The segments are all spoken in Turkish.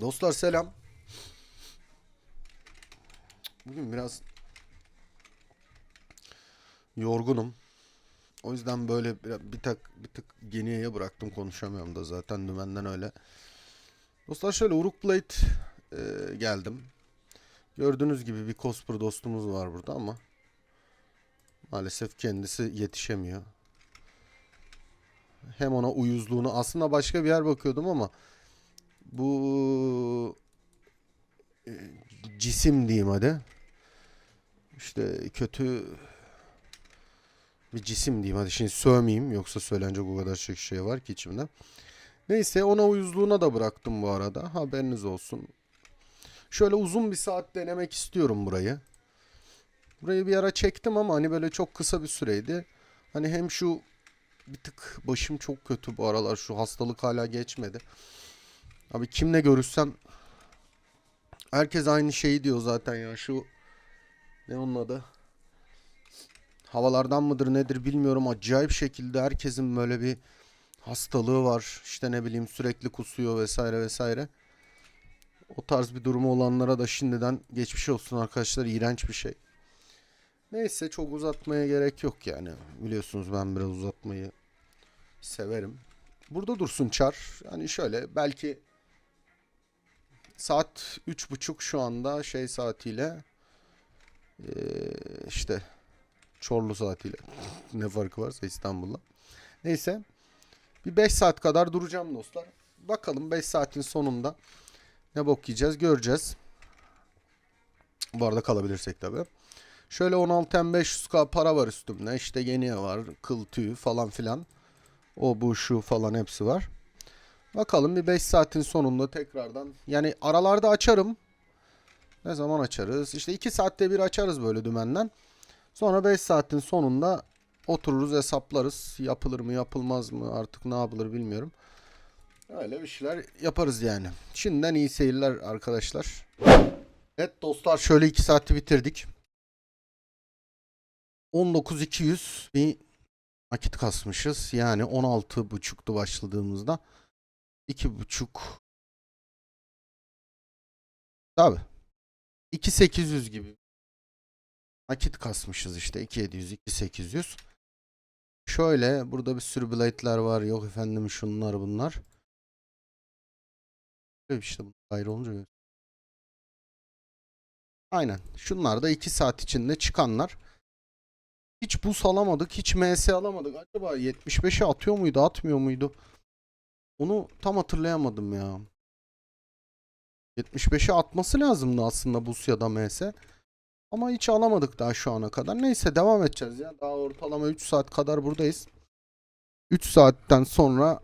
Dostlar selam. Bugün biraz yorgunum. O yüzden böyle bir, tak bir tık geniye bıraktım konuşamıyorum da zaten dümenden öyle. Dostlar şöyle Uruk Blade e, geldim. Gördüğünüz gibi bir cosper dostumuz var burada ama maalesef kendisi yetişemiyor. Hem ona uyuzluğunu aslında başka bir yer bakıyordum ama bu e, cisim diyeyim hadi. İşte kötü bir cisim diyeyim hadi şimdi sövmeyeyim yoksa söylenecek o kadar çok şey var ki içimde. Neyse ona uyuzluğuna da bıraktım bu arada haberiniz olsun. Şöyle uzun bir saat denemek istiyorum burayı. Burayı bir ara çektim ama hani böyle çok kısa bir süreydi. Hani hem şu bir tık başım çok kötü bu aralar şu hastalık hala geçmedi. Abi kimle görüşsem herkes aynı şeyi diyor zaten ya şu ne onun adı? Havalardan mıdır nedir bilmiyorum. Acayip şekilde herkesin böyle bir hastalığı var. İşte ne bileyim sürekli kusuyor vesaire vesaire. O tarz bir durumu olanlara da şimdiden geçmiş olsun arkadaşlar. İğrenç bir şey. Neyse çok uzatmaya gerek yok yani. Biliyorsunuz ben biraz uzatmayı severim. Burada dursun çar. Hani şöyle belki Saat üç buçuk şu anda şey saatiyle eee, işte Çorlu saatiyle ne farkı varsa İstanbul'la. Neyse bir 5 saat kadar duracağım dostlar. Bakalım 5 saatin sonunda ne bok yiyeceğiz göreceğiz. Bu arada kalabilirsek tabii. Şöyle 16.500k para var üstümde. İşte yeni var. Kıl tüy falan filan. O bu şu falan hepsi var. Bakalım bir 5 saatin sonunda tekrardan. Yani aralarda açarım. Ne zaman açarız? İşte 2 saatte bir açarız böyle dümenden. Sonra 5 saatin sonunda otururuz hesaplarız. Yapılır mı yapılmaz mı artık ne yapılır bilmiyorum. Öyle bir şeyler yaparız yani. Şimdiden iyi seyirler arkadaşlar. Evet dostlar şöyle 2 saati bitirdik. 19.200 bir nakit kasmışız. Yani 16.5'tu başladığımızda. İki buçuk. Tabi. 2800 gibi. Nakit kasmışız işte. 2700, 2800. Şöyle burada bir sürü blade'ler var. Yok efendim şunlar bunlar. İşte bu ayrı olunca. Aynen. Şunlar da 2 saat içinde çıkanlar. Hiç bus alamadık. Hiç MS alamadık. Acaba 75'e atıyor muydu? Atmıyor muydu? Onu tam hatırlayamadım ya. 75'e atması lazımdı aslında bus ya da MS. Ama hiç alamadık daha şu ana kadar. Neyse devam edeceğiz ya. Daha ortalama 3 saat kadar buradayız. 3 saatten sonra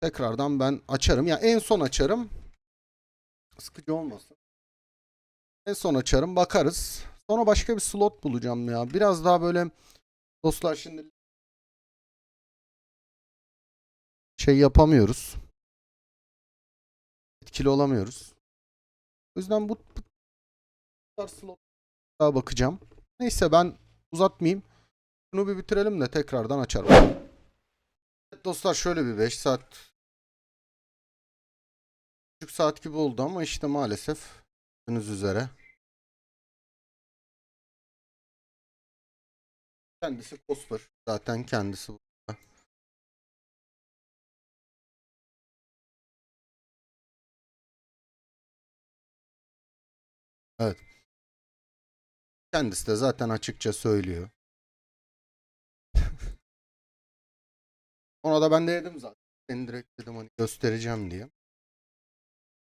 tekrardan ben açarım. Ya en son açarım. Sıkıcı olmasın. En son açarım bakarız. Sonra başka bir slot bulacağım ya. Biraz daha böyle dostlar şimdi şey yapamıyoruz. Etkili olamıyoruz. O yüzden bu, slotlara bakacağım. Neyse ben uzatmayayım. Bunu bir bitirelim de tekrardan açarım. Evet dostlar şöyle bir 5 saat 3 saat gibi oldu ama işte maalesef gördüğünüz üzere kendisi Cosper. Zaten kendisi Evet. Kendisi de zaten açıkça söylüyor. Ona da ben de dedim zaten. Seni direkt dedim hani göstereceğim diye.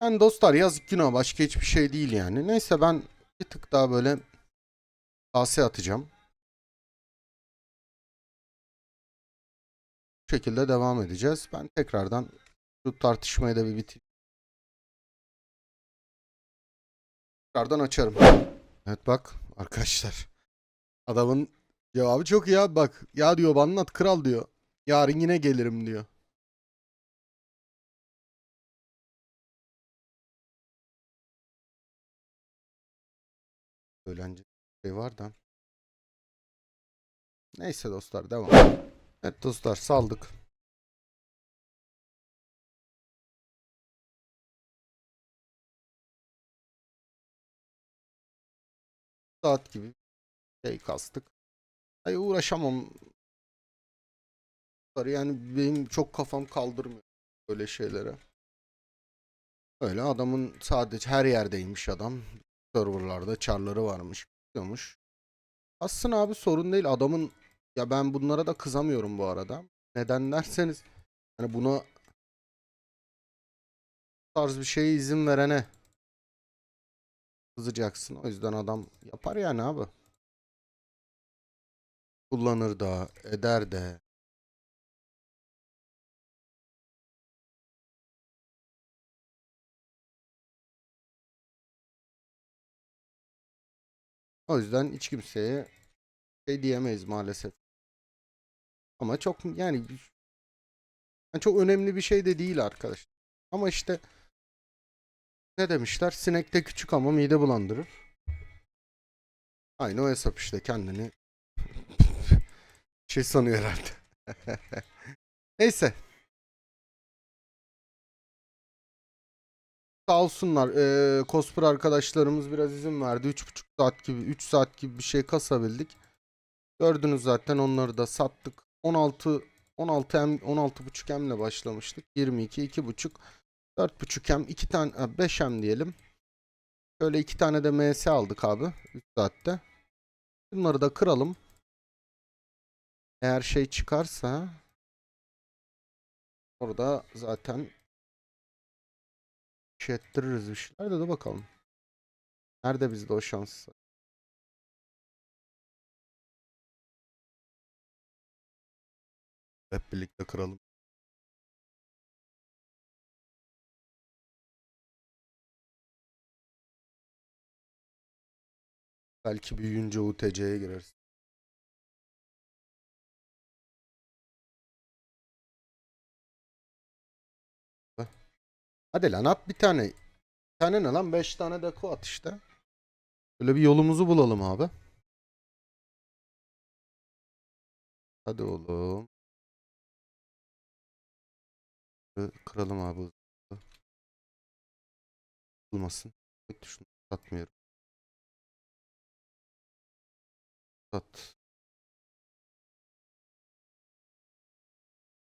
Yani dostlar yazık günah başka hiçbir şey değil yani. Neyse ben bir tık daha böyle kase atacağım. Bu şekilde devam edeceğiz. Ben tekrardan şu tartışmayı da bir bitireyim. Tekrardan açarım. Evet bak arkadaşlar. Adamın cevabı çok iyi abi bak. Ya diyor anlat kral diyor. Yarın yine gelirim diyor. Söylenecek şey var da. Neyse dostlar devam. Evet dostlar saldık. Saat gibi şey kastık. Ay uğraşamam. Yani benim çok kafam kaldırmıyor böyle şeylere. Öyle adamın sadece her yerdeymiş adam. Serverlarda çarları varmış. Diyormuş. Aslında abi sorun değil adamın ya ben bunlara da kızamıyorum bu arada. Neden derseniz hani buna bu tarz bir şeye izin verene kızacaksın. O yüzden adam yapar yani abi. Kullanır da, eder de. O yüzden hiç kimseye şey diyemeyiz maalesef. Ama çok yani yani çok önemli bir şey de değil arkadaş. Ama işte ne demişler? Sinek de küçük ama mide bulandırır. Aynı o hesap işte kendini şey sanıyor herhalde. Neyse. Sağ olsunlar. Eee cosplay arkadaşlarımız biraz izin verdi. 3,5 saat gibi 3 saat gibi bir şey kasabildik. Gördünüz zaten onları da sattık. 16 16 M 16.5 M ile başlamıştık. 22 2.5 4.5 M 2 tane 5 M diyelim. Şöyle iki tane de MS aldık abi 3 saatte. Bunları da kıralım. Eğer şey çıkarsa orada zaten şey ettiririz bir şeyler de, de bakalım. Nerede bizde o şans? Hep birlikte kıralım. Belki büyüyünce UTC'ye gireriz. Hadi lan at bir tane. Bir tane ne lan? Beş tane deko at işte. Böyle bir yolumuzu bulalım abi. Hadi oğlum. Kıralım abi. Olmasın. Şunu satmıyorum. Sat.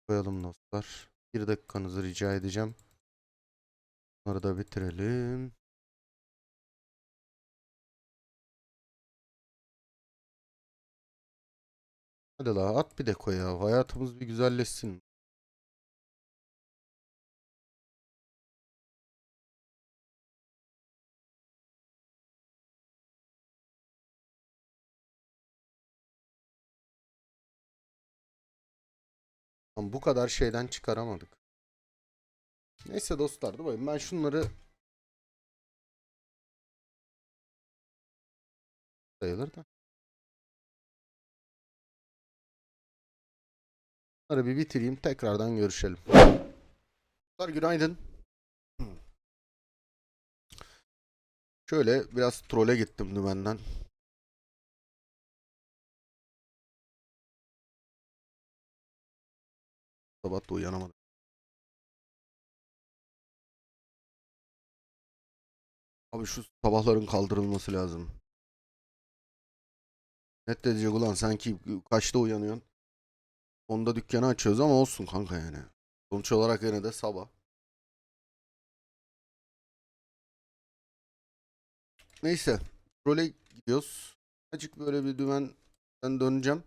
Koyalım dostlar. Bir dakikanızı rica edeceğim. Bunları da bitirelim. Hadi la at bir deko ya. Hayatımız bir güzelleşsin. Lan bu kadar şeyden çıkaramadık. Neyse dostlar bakayım ben şunları sayılır da. Bunları bir bitireyim tekrardan görüşelim. Dostlar günaydın. Şöyle biraz trole gittim dümenden. Sabah da uyanamadım. Abi şu sabahların kaldırılması lazım. Net de diyecek ulan sanki kaçta uyanıyorsun? Onda dükkanı açıyoruz ama olsun kanka yani. Sonuç olarak yine de sabah. Neyse. Role gidiyoruz. Azıcık böyle bir dümenden döneceğim.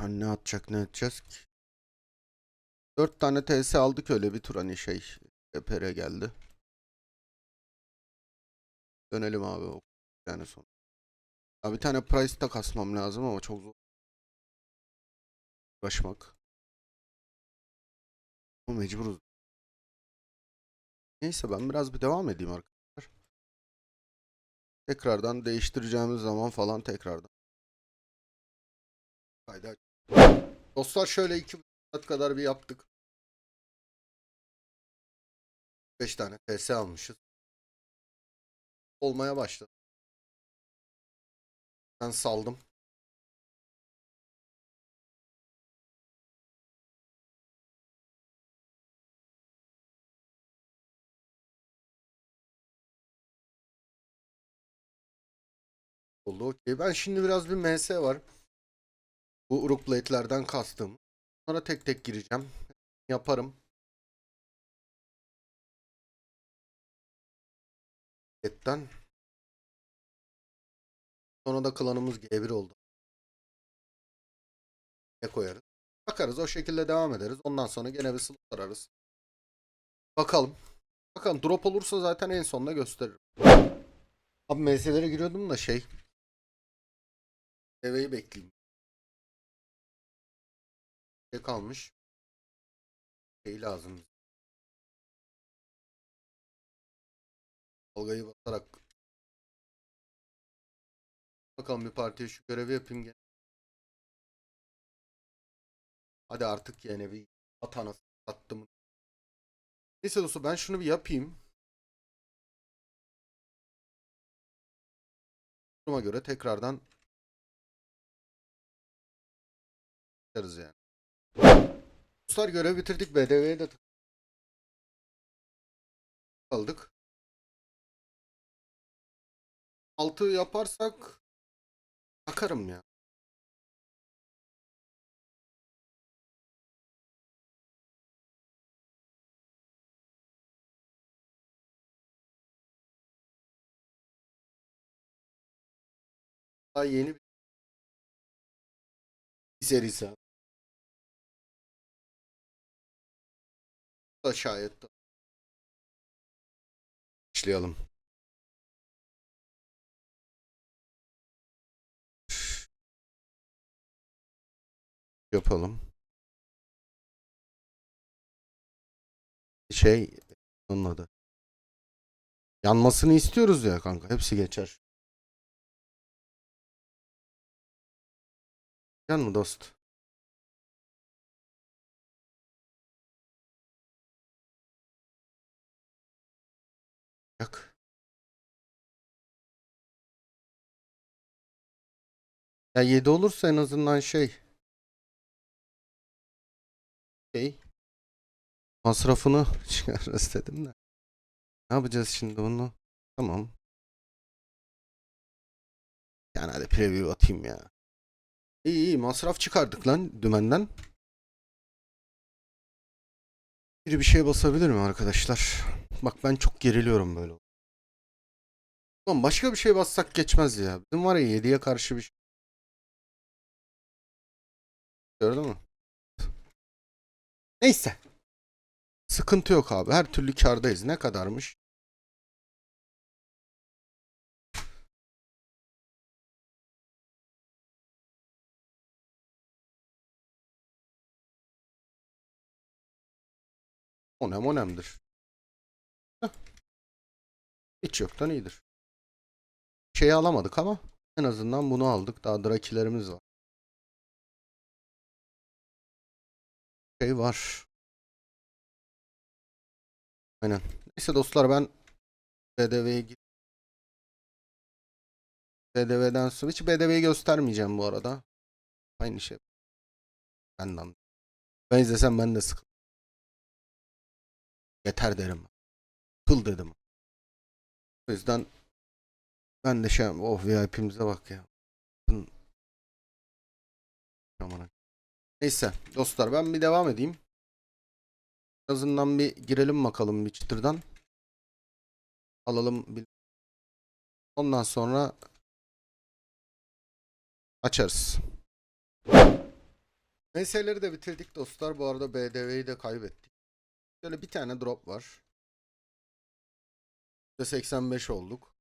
Hani ne atacak ne edeceğiz ki? 4 tane TS aldık öyle bir tur hani şey. EPR geldi. Dönelim abi. o Yani son. Ya bir tane price da kasmam lazım ama çok zor. Uğraşmak. Ama mecburuz. Neyse ben biraz bir devam edeyim arkadaşlar. Tekrardan değiştireceğimiz zaman falan tekrardan. Haydi. Dostlar şöyle iki saat kadar bir yaptık. 5 tane PS almışız. Olmaya başladı. Ben saldım. oldu. Okey. Ben şimdi biraz bir MS var. Bu Uruk Blade'lerden kastım. Sonra tek tek gireceğim. Yaparım. Etten. Sonra da klanımız G1 oldu. Ne koyarız? Bakarız o şekilde devam ederiz. Ondan sonra gene bir slot ararız. Bakalım. Bakalım drop olursa zaten en sonunda gösteririm. Abi MS'lere giriyordum da şey. Deveyi bekleyeyim. Şey kalmış. Şey lazım. Dalgayı basarak. Bakalım bir partiye şu görevi yapayım. gene. Hadi artık yine bir at anasını sattım. Neyse dostum ben şunu bir yapayım. Duruma göre tekrardan yaparız yani. Dostlar görev bitirdik. BDV'ye de aldık. 6 yaparsak bakarım ya. Daha yeni bir serisi. Da şayet. Başlayalım. Yapalım. Şey onun adı. Yanmasını istiyoruz ya kanka. Hepsi geçer. Yan mı dost? Yak. Ya 7 olursa en azından şey. Şey. Masrafını çıkarırız dedim de. Ne yapacağız şimdi bunu? Tamam. Yani hadi preview atayım ya. İyi iyi masraf çıkardık lan dümenden. Biri bir şey basabilir mi arkadaşlar? Bak ben çok geriliyorum böyle. Ulan başka bir şey bassak geçmez ya. Bizim var ya 7'ye karşı bir şey. Gördün mü? Neyse. Sıkıntı yok abi. Her türlü kardayız. Ne kadarmış? Onem onemdir. Hiç yoktan iyidir. Şeyi alamadık ama en azından bunu aldık. Daha drakilerimiz var. Şey var. Aynen. Neyse dostlar ben BDV'ye git. BDV'den sonra hiç BDV'yi göstermeyeceğim bu arada. Aynı şey. Benden. Ben izlesem ben de sıkılırım. Yeter derim. Kıl dedim. O yüzden ben de şey oh VIP'mize bak ya. Neyse dostlar ben bir devam edeyim. En azından bir girelim bakalım bir çıtırdan. Alalım. Ondan sonra açarız. Meseleleri de bitirdik dostlar. Bu arada BDV'yi de kaybettik. Şöyle bir tane drop var. %85 olduk.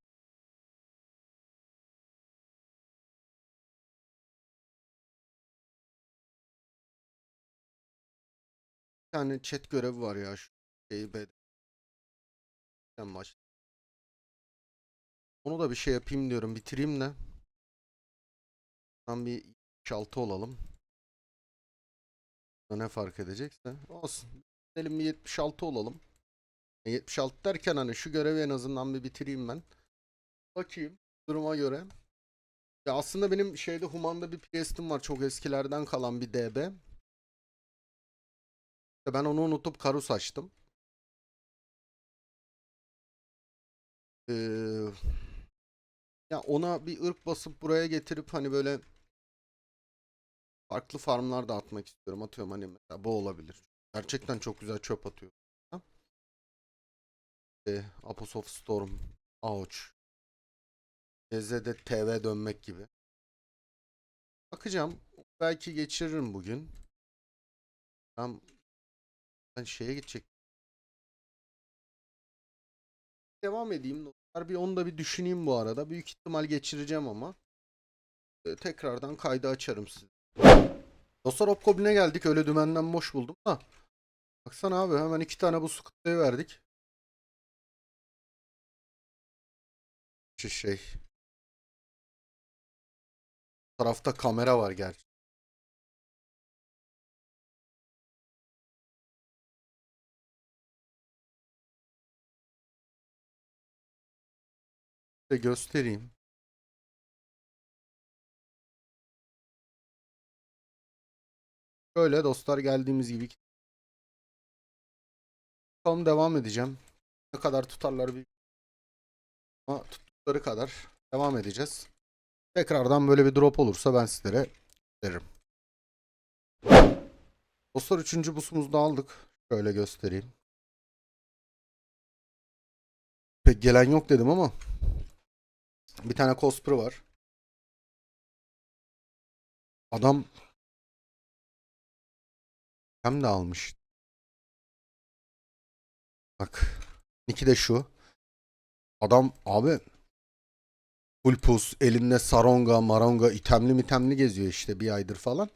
Bir tane chat görevi var ya şu şeyi. Sen baş. Onu da bir şey yapayım diyorum. Bitireyim de. Tam bir 6 olalım. Ne fark edecekse. Olsun. Gidelim bir 76 olalım. E, 76 derken hani şu görevi en azından bir bitireyim ben. Bakayım duruma göre. Ya aslında benim şeyde Human'da bir Priest'im var. Çok eskilerden kalan bir DB. Ben onu unutup Karus açtım. Ee, Ya ona bir ırk basıp buraya getirip hani böyle farklı farmlar da atmak istiyorum. Atıyorum hani mesela bu olabilir. Gerçekten çok güzel çöp atıyor. E, Apos of Storm, Ouch. GZ'de TV dönmek gibi. Bakacağım. Belki geçiririm bugün. Ben, ben şeye gidecek. Devam edeyim. Bir onu da bir düşüneyim bu arada. Büyük ihtimal geçireceğim ama. Ee, tekrardan kaydı açarım size. Dostlar Hobgoblin'e geldik. Öyle dümenden boş buldum da. Baksana abi hemen iki tane bu sıkıntıyı verdik. Şu şey. Bu tarafta kamera var gerçi. de göstereyim. Böyle dostlar geldiğimiz gibi Bakalım devam edeceğim. Ne kadar tutarlar bir ama tuttukları kadar devam edeceğiz. Tekrardan böyle bir drop olursa ben sizlere veririm. Dostlar üçüncü busumuzu da aldık. Şöyle göstereyim. Pek gelen yok dedim ama bir tane cosplay var. Adam hem de almış. Bak. iki de şu. Adam abi full pus elinde saronga maronga itemli mitemli geziyor işte bir aydır falan.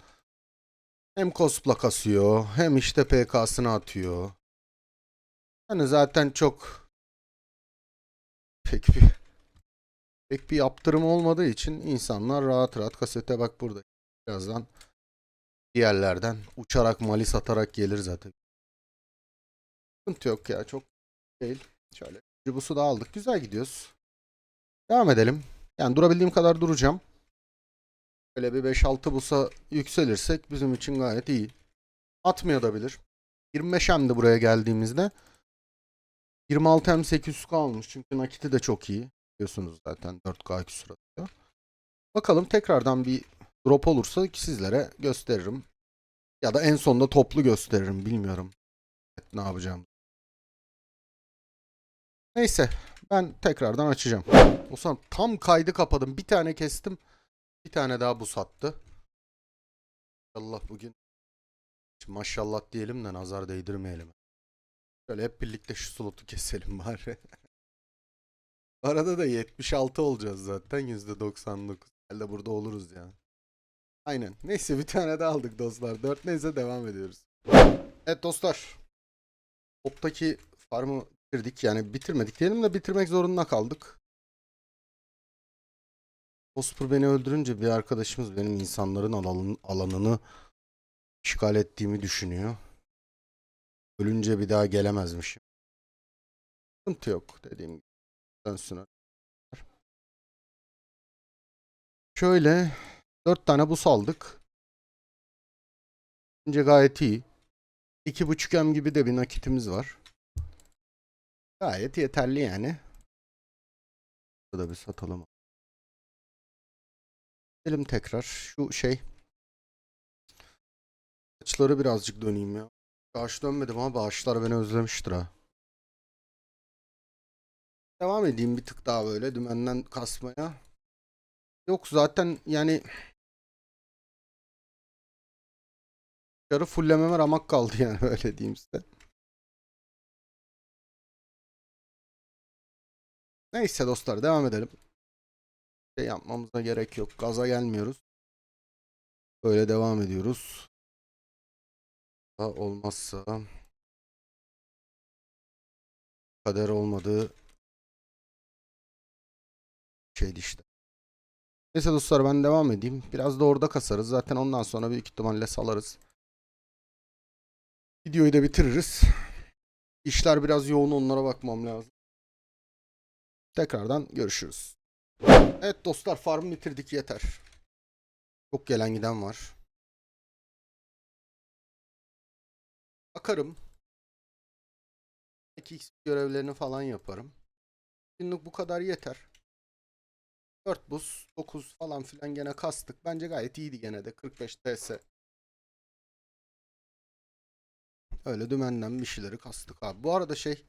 Hem cosplay kasıyor hem işte PK'sını atıyor. Hani zaten çok pek bir pek bir yaptırım olmadığı için insanlar rahat rahat kasete bak burada. Birazdan bir yerlerden uçarak mali satarak gelir zaten. Sıkıntı yok ya çok değil. Şöyle busu da aldık. Güzel gidiyoruz. Devam edelim. Yani durabildiğim kadar duracağım. Böyle bir 5-6 busa yükselirsek bizim için gayet iyi. Atmayabilir. 25 hem de buraya geldiğimizde. 26 hem 800k almış. Çünkü nakiti de çok iyi. Biliyorsunuz zaten 4K küsur atıyor. Bakalım tekrardan bir drop olursa sizlere gösteririm. Ya da en sonunda toplu gösteririm. Bilmiyorum. Ne yapacağım. Neyse. Ben tekrardan açacağım. O zaman tam kaydı kapadım. Bir tane kestim. Bir tane daha bu sattı. Allah bugün maşallah diyelim de nazar değdirmeyelim. Şöyle hep birlikte şu slotu keselim bari. Arada da 76 olacağız zaten %99. Herhalde burada oluruz ya. Aynen. Neyse bir tane daha aldık dostlar. 4 neyse devam ediyoruz. Evet dostlar. Toptaki farmı bitirdik. Yani bitirmedik diyelim de bitirmek zorunda kaldık. Osper beni öldürünce bir arkadaşımız benim insanların alanın, alanını işgal ettiğimi düşünüyor. Ölünce bir daha gelemezmişim. Sıkıntı yok dediğim gibi. Dönsün. Şöyle dört tane bus aldık. Bence gayet iyi. İki buçuk M gibi de bir nakitimiz var. Gayet yeterli yani. Burada bir satalım. Gidelim tekrar. Şu şey. Açıları birazcık döneyim ya. Bağış dönmedim ama bağışlar beni özlemiştir ha. Devam edeyim bir tık daha böyle dümenden kasmaya. Yok zaten yani yarı fullememe ramak kaldı yani öyle diyeyim size. Neyse dostlar devam edelim. Şey yapmamıza gerek yok. Gaza gelmiyoruz. Böyle devam ediyoruz. Da olmazsa kader olmadığı şeydi işte. Neyse dostlar ben devam edeyim. Biraz da orada kasarız. Zaten ondan sonra büyük ihtimalle salarız. Videoyu da bitiririz. İşler biraz yoğun onlara bakmam lazım. Tekrardan görüşürüz. Evet dostlar farmı bitirdik yeter. Çok gelen giden var. Bakarım. Belki X görevlerini falan yaparım. Günlük bu kadar yeter. 4 buz 9 falan filan gene kastık. Bence gayet iyiydi gene de 45 TS. Öyle dümenden bir şeyleri kastık abi. Bu arada şey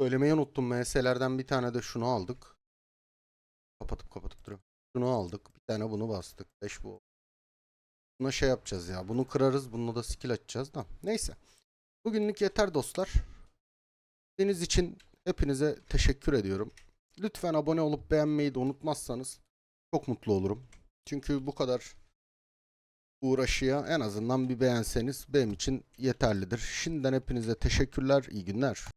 söylemeyi unuttum. MS'lerden bir tane de şunu aldık. Kapatıp kapatıp duruyorum. Şunu aldık. Bir tane bunu bastık. 5 bu. Buna şey yapacağız ya. Bunu kırarız. Bununla da skill açacağız da. Neyse. Bugünlük yeter dostlar. Deniz için hepinize teşekkür ediyorum. Lütfen abone olup beğenmeyi de unutmazsanız çok mutlu olurum. Çünkü bu kadar uğraşıya en azından bir beğenseniz benim için yeterlidir. Şimdiden hepinize teşekkürler. İyi günler.